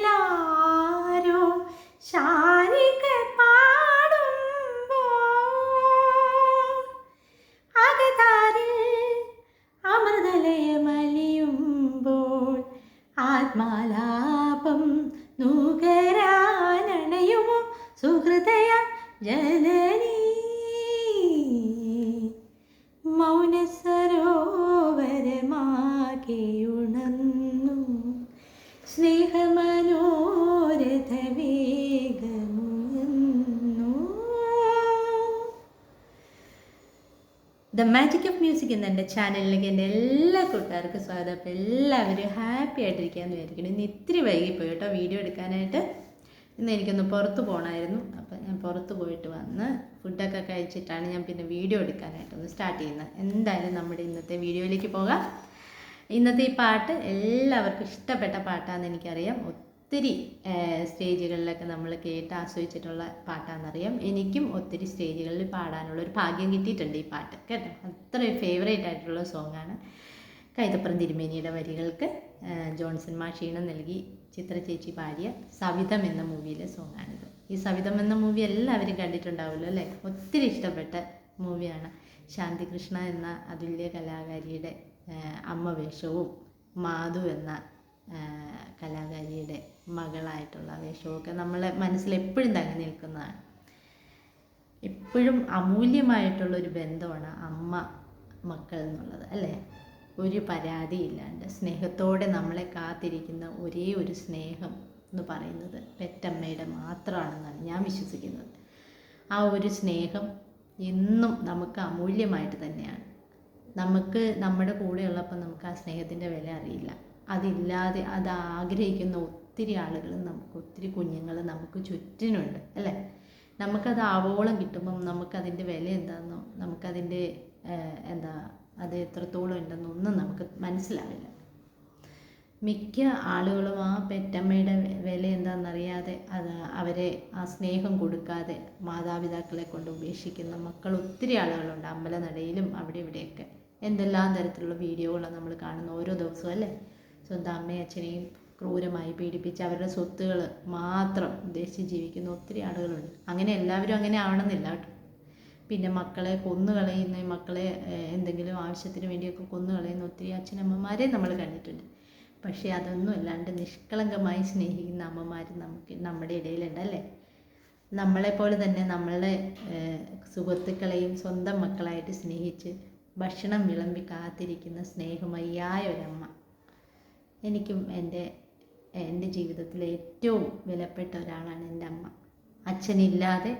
സ്മൃതികളിലാരോ ശാരിക പാടുമ്പോൾ അകതാരിൽ അമൃതലയമലിയുമ്പോൾ ആത്മാലാപം നുകരാനണയുമോ? സുഹൃദയ Janani the magic of music എന്ന എന്റെ ചാനലിലേക്ക് എന്റെ എല്ലാ കൂട്ടുകാർക്കും സ്വാഗതം. അപ്പോൾ എല്ലാവരും ഹാപ്പി ആയിട്ടിരിക്കാമെന്ന് വിചാരിക്കണം ഇന്ന് ഇത്തിരി വൈകിപ്പോയി കേട്ടോ വീഡിയോ എടുക്കാനായിട്ട്. ഇന്ന് എനിക്കൊന്ന് പുറത്ത് പോകണമായിരുന്നു അപ്പോൾ ഞാൻ പുറത്ത് പോയിട്ട് വന്ന് ഫുഡൊക്കെ കഴിച്ചിട്ടാണ് ഞാൻ പിന്നെ വീഡിയോ എടുക്കാനായിട്ട് ഒന്ന് സ്റ്റാർട്ട് ചെയ്യുന്നത്. എന്തായാലും നമ്മുടെ ഇന്നത്തെ വീഡിയോയിലേക്ക് പോകാം. ഇന്നത്തെ ഈ പാട്ട് എല്ലാവർക്കും ഇഷ്ടപ്പെട്ട പാട്ടാണെന്ന് എനിക്കറിയാം. ഒത്തിരി സ്റ്റേജുകളിലൊക്കെ നമ്മൾ കേട്ട് ആസ്വദിച്ചിട്ടുള്ള പാട്ടാണെന്നറിയാം. എനിക്കും ഒത്തിരി സ്റ്റേജുകളിൽ പാടാനുള്ള ഒരു ഭാഗ്യം കിട്ടിയിട്ടുണ്ട് ഈ പാട്ട്. കേട്ടോ? അത്രയും ഫേവറേറ്റ് ആയിട്ടുള്ള സോങ്ങാണ് കൈതപ്പുറം തിരുമേനിയുടെ വരികൾക്ക് ജോൺസൺ മാഷീണം നൽകി ചിത്ര ചേച്ചി പാടിയ സവിതം എന്ന മൂവിയിലെ സോങ്ങാണിത് ഈ സവിതം എന്ന മൂവി എല്ലാവരും കണ്ടിട്ടുണ്ടാവുമല്ലോ അല്ലേ? ഒത്തിരി ഇഷ്ടപ്പെട്ട മൂവിയാണ്. ശാന്തികൃഷ്ണ എന്ന അതുല്യ കലാകാരിയുടെ അമ്മ വേഷവും മാധു എന്ന കലാകാരിയുടെ മകളായിട്ടുള്ള വേഷമൊക്കെ നമ്മളെ മനസ്സിൽ എപ്പോഴും തങ്ങി നിൽക്കുന്നതാണ്. എപ്പോഴും അമൂല്യമായിട്ടുള്ള ഒരു ബന്ധമാണ് അമ്മ മക്കൾ എന്നുള്ളത് അല്ലേ? ഒരു പരാതിയില്ലാണ്ട് സ്നേഹത്തോടെ നമ്മളെ കാത്തിരിക്കുന്ന ഒരേ ഒരു സ്നേഹം എന്ന് പറയുന്നത് പെറ്റമ്മയുടെ മാത്രമാണെന്നാണ് ഞാൻ വിശ്വസിക്കുന്നത്. ആ ഒരു സ്നേഹം എന്നും നമുക്ക് അമൂല്യമായിട്ട് തന്നെയാണ്. നമുക്ക് നമ്മുടെ കൂടെയുള്ളപ്പോൾ നമുക്ക് ആ സ്നേഹത്തിന്റെ വില അറിയില്ല. അതില്ലാതെ അത് ആഗ്രഹിക്കുന്ന ഒത്തിരി ആളുകൾ നമുക്ക് ഒത്തിരി കുഞ്ഞുങ്ങൾ നമുക്ക് ചുറ്റിനുണ്ട് അല്ലേ? നമുക്കത് ആവോളം കിട്ടുമ്പം നമുക്കതിന്റെ വില എന്താണെന്നോ നമുക്കതിന്റെ എന്താ അത് എത്രത്തോളം ഉണ്ടെന്നോ ഒന്നും നമുക്ക് മനസ്സിലാവില്ല. മിക്ക ആളുകളും ആ പെറ്റമ്മയുടെ വില എന്താണെന്നറിയാതെ അത് അവരെ ആ സ്നേഹം കൊടുക്കാതെ മാതാപിതാക്കളെ കൊണ്ട് ഉപേക്ഷിക്കുന്ന മക്കൾ ഒത്തിരി ആളുകളുണ്ട് അമ്പലനടയിലും അവിടെ ഇവിടെയൊക്കെ. എന്തെല്ലാം തരത്തിലുള്ള വീഡിയോകളാണ് നമ്മൾ കാണുന്നത് ഓരോ ദിവസവും അല്ലേ? സ്വന്തം അമ്മയും അച്ഛനെയും ക്രൂരമായി പീഡിപ്പിച്ച് അവരുടെ സ്വത്തുകൾ മാത്രം ഉദ്ദേശിച്ച് ജീവിക്കുന്ന ഒത്തിരി ആളുകളുണ്ട്. അങ്ങനെ എല്ലാവരും അങ്ങനെ ആവണമെന്നില്ല കേട്ടോ. പിന്നെ മക്കളെ കൊന്നു കളയുന്ന മക്കളെ എന്തെങ്കിലും ആവശ്യത്തിന് വേണ്ടിയൊക്കെ കൊന്നു കളയുന്ന ഒത്തിരി അച്ഛനമ്മമാരെ നമ്മൾ കണ്ടിട്ടുണ്ട്. പക്ഷേ അതൊന്നും അല്ലാണ്ട് നിഷ്കളങ്കമായി സ്നേഹിക്കുന്ന അമ്മമാർ നമുക്ക് നമ്മുടെ ഇടയിലുണ്ട് അല്ലേ? നമ്മളെപ്പോലെ തന്നെ നമ്മളുടെ സുഹൃത്തുക്കളെയും സ്വന്തം മക്കളായിട്ട് സ്നേഹിച്ച് ഭക്ഷണം വിളമ്പി കാത്തിരിക്കുന്ന സ്നേഹമയ്യായ ഒരമ്മ എനിക്കും എന്റെ എന്റെ ജീവിതത്തിലെ ഏറ്റവും വിലപ്പെട്ട ഒരാളാണ് എന്റെ അമ്മ. അച്ഛനില്ലാതെ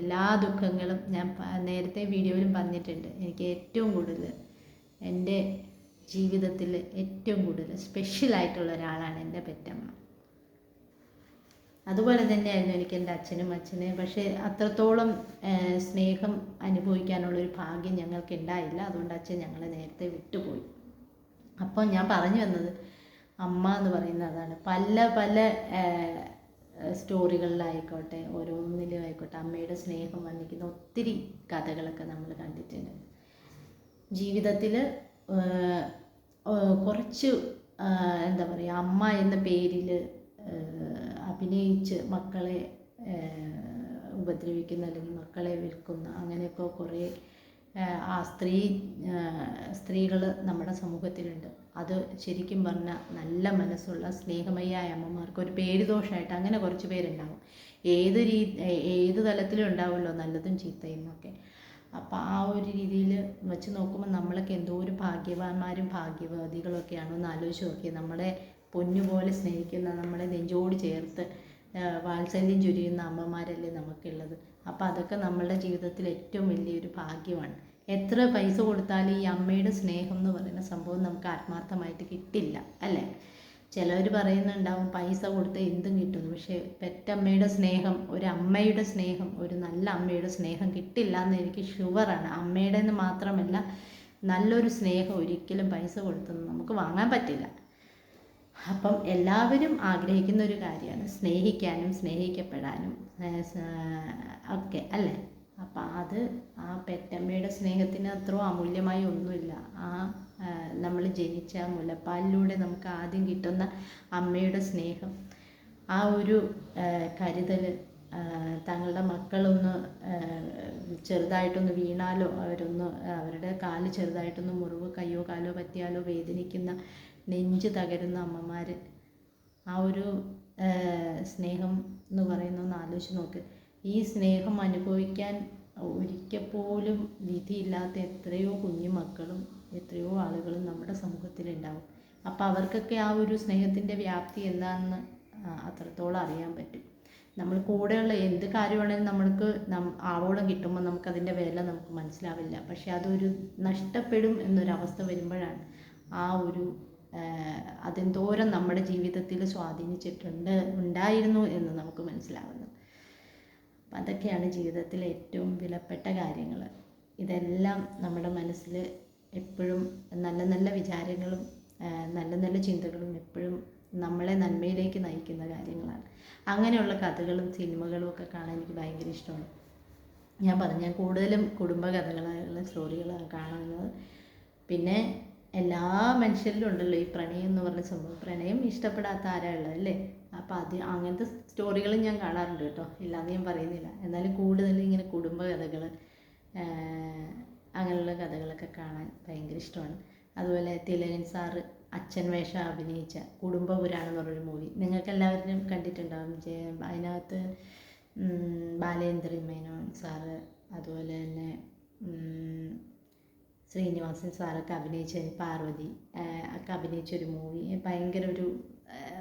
എല്ലാ ദുഃഖങ്ങളും ഞാൻ നേരത്തെ വീഡിയോയിലും പറഞ്ഞിട്ടുണ്ട്. എനിക്ക് ഏറ്റവും കൂടുതൽ എന്റെ ജീവിതത്തിൽ ഏറ്റവും കൂടുതൽ സ്പെഷ്യലായിട്ടുള്ള ഒരാളാണ് എന്റെ പെറ്റമ്മ. അതുപോലെ തന്നെയായിരുന്നു എനിക്ക് എന്റെ അച്ഛനും അച്ഛനെ. പക്ഷേ അത്രത്തോളം സ്നേഹം അനുഭവിക്കാനുള്ളൊരു ഭാഗ്യം ഞങ്ങൾക്ക് ഉണ്ടായില്ല അതുകൊണ്ട് അച്ഛൻ ഞങ്ങളെ നേരത്തെ വിട്ടുപോയി. അപ്പോൾ ഞാൻ പറഞ്ഞു വന്നത് അമ്മ എന്ന് പറയുന്നത് അതാണ്. പല പല സ്റ്റോറികളിലായിക്കോട്ടെ ഓരോന്നിലും ആയിക്കോട്ടെ അമ്മയുടെ സ്നേഹം വർണിക്കുന്ന ഒത്തിരി കഥകളൊക്കെ നമ്മൾ കണ്ടിട്ടുണ്ട്. ജീവിതത്തിൽ കുറച്ച് എന്താ പറയുക അമ്മ എന്ന പേരിൽ അഭിനയിച്ച് മക്കളെ ഉപദ്രവിക്കുന്ന അല്ലെങ്കിൽ മക്കളെ വിൽക്കുന്ന അങ്ങനെയൊക്കെ കുറേ ആ, സ്ത്രീ സ്ത്രീകൾ നമ്മുടെ സമൂഹത്തിലുണ്ട്. അത് ശരിക്കും പറഞ്ഞാൽ നല്ല മനസ്സുള്ള സ്നേഹമയ്യായ അമ്മമാർക്ക് ഒരു പേരുദോഷമായിട്ട് അങ്ങനെ കുറച്ച് പേരുണ്ടാവും. ഏത് രീ ഏത് തലത്തിലും ഉണ്ടാവുമല്ലോ നല്ലതും ചീത്തയും ഒക്കെ. അപ്പോൾ ആ ഒരു രീതിയിൽ വെച്ച് നോക്കുമ്പോൾ നമ്മളൊക്കെ എന്തോ ഒരു ഭാഗ്യവാന്മാരും ഭാഗ്യവതികളൊക്കെയാണോ എന്ന് ആലോചിച്ച് നോക്കി നമ്മളെ പൊന്നുപോലെ സ്നേഹിക്കുന്ന നമ്മളെ നെഞ്ചോട് ചേർത്ത് വാത്സല്യം ചൊരിയുന്ന അമ്മമാരല്ലേ നമുക്കുള്ളത്? അപ്പോൾ അതൊക്കെ നമ്മളുടെ ജീവിതത്തിൽ ഏറ്റവും വലിയൊരു ഭാഗ്യമാണ്. എത്ര പൈസ കൊടുത്താലും ഈ അമ്മയുടെ സ്നേഹം എന്ന് പറയുന്ന സംഭവം നമുക്ക് ആത്മാർത്ഥമായിട്ട് കിട്ടില്ല അല്ലേ? ചിലവർ പറയുന്നുണ്ടാവും പൈസ കൊടുത്ത് എന്തും കിട്ടും. പക്ഷേ പെറ്റമ്മയുടെ സ്നേഹം ഒരു അമ്മയുടെ സ്നേഹം ഒരു നല്ല അമ്മയുടെ സ്നേഹം കിട്ടില്ല എന്ന് എനിക്ക് ഷുവറാണ് അമ്മയുടെ എന്ന് മാത്രമല്ല നല്ലൊരു സ്നേഹം ഒരിക്കലും പൈസ കൊടുത്തൊന്നും നമുക്ക് വാങ്ങാൻ പറ്റില്ല. അപ്പം എല്ലാവരും ആഗ്രഹിക്കുന്ന ഒരു കാര്യമാണ്. സ്നേഹിക്കാനും സ്നേഹിക്കപ്പെടാനും ഒക്കെ അല്ലേ? അപ്പം അത് ആ പെറ്റമ്മയുടെ സ്നേഹത്തിന് അത്ര അമൂല്യമായി ഒന്നുമില്ല. ആ നമ്മൾ ജനിച്ച മുലപ്പാലിലൂടെ നമുക്ക് ആദ്യം കിട്ടുന്ന അമ്മയുടെ സ്നേഹം ആ ഒരു കരുതൽ തങ്ങളുടെ മക്കളൊന്ന് ചെറുതായിട്ടൊന്ന് വീണാലോ അവരൊന്ന് അവരുടെ കാൽ ചെറുതായിട്ടൊന്ന് മുറിവ് കയ്യോ കാലോ പറ്റിയാലോ വേദനിക്കുന്ന നെഞ്ച് തകരുന്ന അമ്മമാർ ആ ഒരു സ്നേഹം എന്ന് പറയുന്ന ഒന്ന് ആലോചിച്ച് നോക്ക്. ഈ സ്നേഹം അനുഭവിക്കാൻ ഒരിക്കൽ പോലും വിധിയില്ലാത്ത എത്രയോ കുഞ്ഞു മക്കളും എത്രയോ ആളുകളും നമ്മുടെ സമൂഹത്തിലുണ്ടാവും. അപ്പോൾ അവർക്കൊക്കെ ആ ഒരു സ്നേഹത്തിന്റെ വ്യാപ്തി എന്താണെന്ന് അത്രത്തോളം അറിയാൻ പറ്റും. നമ്മൾ കൂടെയുള്ള എന്ത് കാര്യമാണെങ്കിലും നമ്മൾക്ക് ആവോളം കിട്ടുമ്പോൾ നമുക്ക് നമുക്കതിന്റെ വില നമുക്ക് മനസ്സിലാവില്ല. പക്ഷെ അതൊരു നഷ്ടപ്പെടും എന്നൊരവസ്ഥ വരുമ്പോഴാണ് ആ ഒരു അതെന്തോരം നമ്മുടെ ജീവിതത്തിൽ സ്വാധീനിച്ചിട്ടുണ്ട് ഉണ്ടായിരുന്നു എന്ന് നമുക്ക് മനസ്സിലാവുന്നത്. അപ്പം അതൊക്കെയാണ് ജീവിതത്തിലെ ഏറ്റവും വിലപ്പെട്ട കാര്യങ്ങൾ. ഇതെല്ലാം നമ്മുടെ മനസ്സിൽ എപ്പോഴും നല്ല നല്ല വിചാരങ്ങളും നല്ല നല്ല ചിന്തകളും എപ്പോഴും നമ്മളെ നന്മയിലേക്ക് നയിക്കുന്ന കാര്യങ്ങളാണ്. അങ്ങനെയുള്ള കഥകളും സിനിമകളും ഒക്കെ കാണാൻ എനിക്ക് ഭയങ്കര ഇഷ്ടമാണ്. ഞാൻ പറഞ്ഞു കൂടുതലും കുടുംബ സ്റ്റോറികളാണ് കാണുന്നത്. പിന്നെ എല്ലാ മനുഷ്യരിലും ഉണ്ടല്ലോ ഈ പ്രണയം എന്ന് പറഞ്ഞ സംഭവം. പ്രണയം ഇഷ്ടപ്പെടാത്ത ആരാളുള്ളത് അല്ലേ? അപ്പോൾ അത് അങ്ങനത്തെ സ്റ്റോറികളും ഞാൻ കാണാറുണ്ട് കേട്ടോ. ഇല്ലാന്ന് ഞാൻ പറയുന്നില്ല. എന്നാലും കൂടുതലും ഇങ്ങനെ കുടുംബ കഥകൾ അങ്ങനെയുള്ള കഥകളൊക്കെ കാണാൻ ഭയങ്കര ഇഷ്ടമാണ്. അതുപോലെ തിലകൻ സാറ് അച്ഛൻ വേഷം അഭിനയിച്ച കുടുംബപുരാണം എന്ന് പറഞ്ഞൊരു മൂവി നിങ്ങൾക്ക് എല്ലാവരും കണ്ടിട്ടുണ്ടാവും അതിനകത്ത് ബാലേന്ദ്രൻ മേനോൻ സാറ് അതുപോലെ തന്നെ ശ്രീനിവാസൻ സാറൊക്കെ അഭിനയിച്ച പാർവതി ഒക്കെ അഭിനയിച്ചൊരു മൂവി ഭയങ്കര ഒരു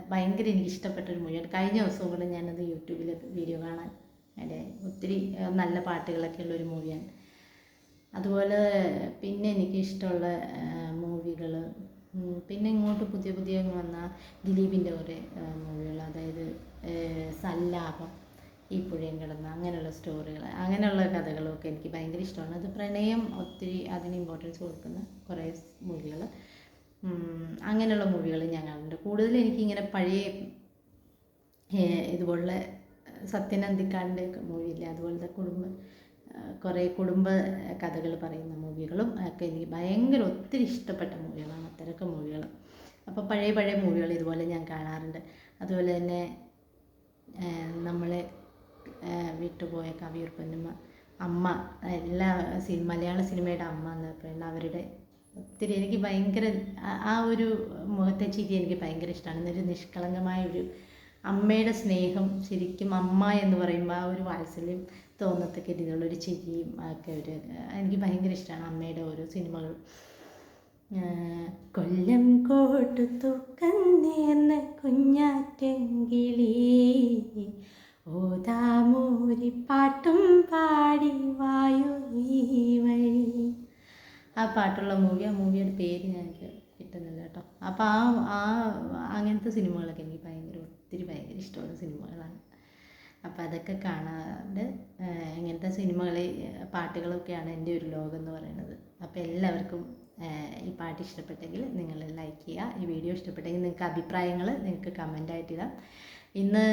ഭയങ്കര എനിക്ക് ഇഷ്ടപ്പെട്ട ഒരു മൂവിയാണ് കഴിഞ്ഞ ദിവസവും കൂടെ ഞാനത് യൂട്യൂബിൽ വീഡിയോ കാണാൻ അതിന്റെ ഒത്തിരി നല്ല പാട്ടുകളൊക്കെ ഉള്ളൊരു മൂവിയാണ് അതുപോലെ പിന്നെ എനിക്ക് ഇഷ്ടമുള്ള മൂവികൾ പിന്നെ ഇങ്ങോട്ട് പുതിയ പുതിയ വന്ന ദിലീപിന്റെ കുറേ മൂവികൾ അതായത് സല്ലാപം ഈ പുഴയും കിടന്ന അങ്ങനെയുള്ള സ്റ്റോറികൾ അങ്ങനെയുള്ള കഥകളൊക്കെ എനിക്ക് ഭയങ്കര ഇഷ്ടമാണ്. അത് പ്രണയം ഒത്തിരി അതിന് ഇമ്പോർട്ടൻസ് കൊടുക്കുന്ന കുറേ മൂവികൾ അങ്ങനെയുള്ള മൂവികൾ ഞാൻ കാണുന്നുണ്ട് കൂടുതലും എനിക്കിങ്ങനെ പഴയ ഇതുപോലുള്ള സത്യൻ അന്തിക്കാടിന്റെ ഇല്ലേ അതുപോലത്തെ കുടുംബ കുറേ കുടുംബ കഥകൾ പറയുന്ന മൂവികളും ഒക്കെ എനിക്ക് ഭയങ്കര ഒത്തിരി ഇഷ്ടപ്പെട്ട മൂവികളാണ് അത്തരമൊക്കെ മൂവികൾ അപ്പോൾ പഴയ പഴയ മൂവികൾ ഇതുപോലെ ഞാൻ കാണാറുണ്ട്. അതുപോലെ തന്നെ നമ്മളെ വിട്ടുപോയ കവിയൂർ പൊന്നമ്മ അമ്മ എല്ലാ മലയാള സിനിമയുടെ അമ്മ എന്ന് പറയുന്നത് അവരുടെ ഒത്തിരി എനിക്ക് ഭയങ്കര ആ ഒരു മുഖത്തെ ചിരി എനിക്ക് ഭയങ്കര ഇഷ്ടമാണ്. എന്നൊരു നിഷ്കളങ്കമായ ഒരു അമ്മയുടെ സ്നേഹം ശരിക്കും അമ്മ എന്ന് പറയുമ്പോൾ ആ ഒരു വാത്സല്യം തോന്നത്തക്ക രീതിയിലുള്ളൊരു ചിരിയും ഒക്കെ ഒരു എനിക്ക് ഭയങ്കര ഇഷ്ടമാണ് അമ്മയുടെ ഓരോ സിനിമകൾ കൊല്ലം കോട്ടു കന്നേർന്ന കുഞ്ഞാറ്റെങ്കിലേ ഓതാമൂരി പാട്ടും പാടി വായു ഈ വഴി. ആ പാട്ടുള്ള മൂവി ആ മൂവിയുടെ പേര് ഞങ്ങൾക്ക് കിട്ടുന്നില്ല കേട്ടോ. അപ്പോൾ ആ ആ അങ്ങനത്തെ സിനിമകളൊക്കെ എനിക്ക് ഭയങ്കര ഒത്തിരി ഭയങ്കര ഇഷ്ടമുള്ള സിനിമകളാണ്. അപ്പോൾ അതൊക്കെ കാണാണ്ട് ഇങ്ങനത്തെ സിനിമകൾ പാട്ടുകളൊക്കെയാണ് എന്റെ ഒരു ലോകം എന്ന് പറയുന്നത്. അപ്പം എല്ലാവർക്കും ഈ പാട്ട് ഇഷ്ടപ്പെട്ടെങ്കിൽ നിങ്ങൾ ലൈക്ക് ചെയ്യുക. ഈ വീഡിയോ ഇഷ്ടപ്പെട്ടെങ്കിൽ നിങ്ങൾക്ക് അഭിപ്രായങ്ങൾ നിങ്ങൾക്ക് കമന്റായിട്ടിടാം ഇന്ന്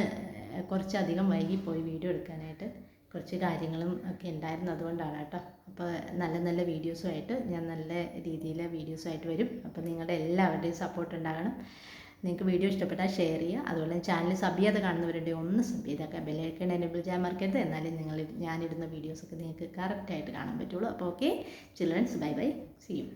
കുറച്ചധികം വൈകിപ്പോയി വീഡിയോ എടുക്കാനായിട്ട്. കുറച്ച് കാര്യങ്ങളും ഒക്കെ ഉണ്ടായിരുന്നു അതുകൊണ്ടാണ് കേട്ടോ. അപ്പോൾ നല്ല നല്ല വീഡിയോസുമായിട്ട് ഞാൻ നല്ല രീതിയിൽ വീഡിയോസുമായിട്ട് വരും. അപ്പോൾ നിങ്ങളുടെ എല്ലാവരുടെയും സപ്പോർട്ട് ഉണ്ടാകണം. നിങ്ങൾക്ക് വീഡിയോ ഇഷ്ടപ്പെട്ടാൽ ഷെയർ ചെയ്യുക. അതുപോലെ ചാനൽ സബ് ചെയ്ത് കാണുന്നവരുടെ ഒന്ന് സബ് ചെയ്തൊക്കെ ബെല്ലൈക്കൺ എനേബിൾ ചെയ്യാൻ മറക്കരുത്. എന്നാലും നിങ്ങൾ ഞാനിടുന്ന വീഡിയോസൊക്കെ നിങ്ങൾക്ക് കറക്റ്റായിട്ട് കാണാൻ പറ്റുള്ളൂ. അപ്പോൾ okay children's bye bye see you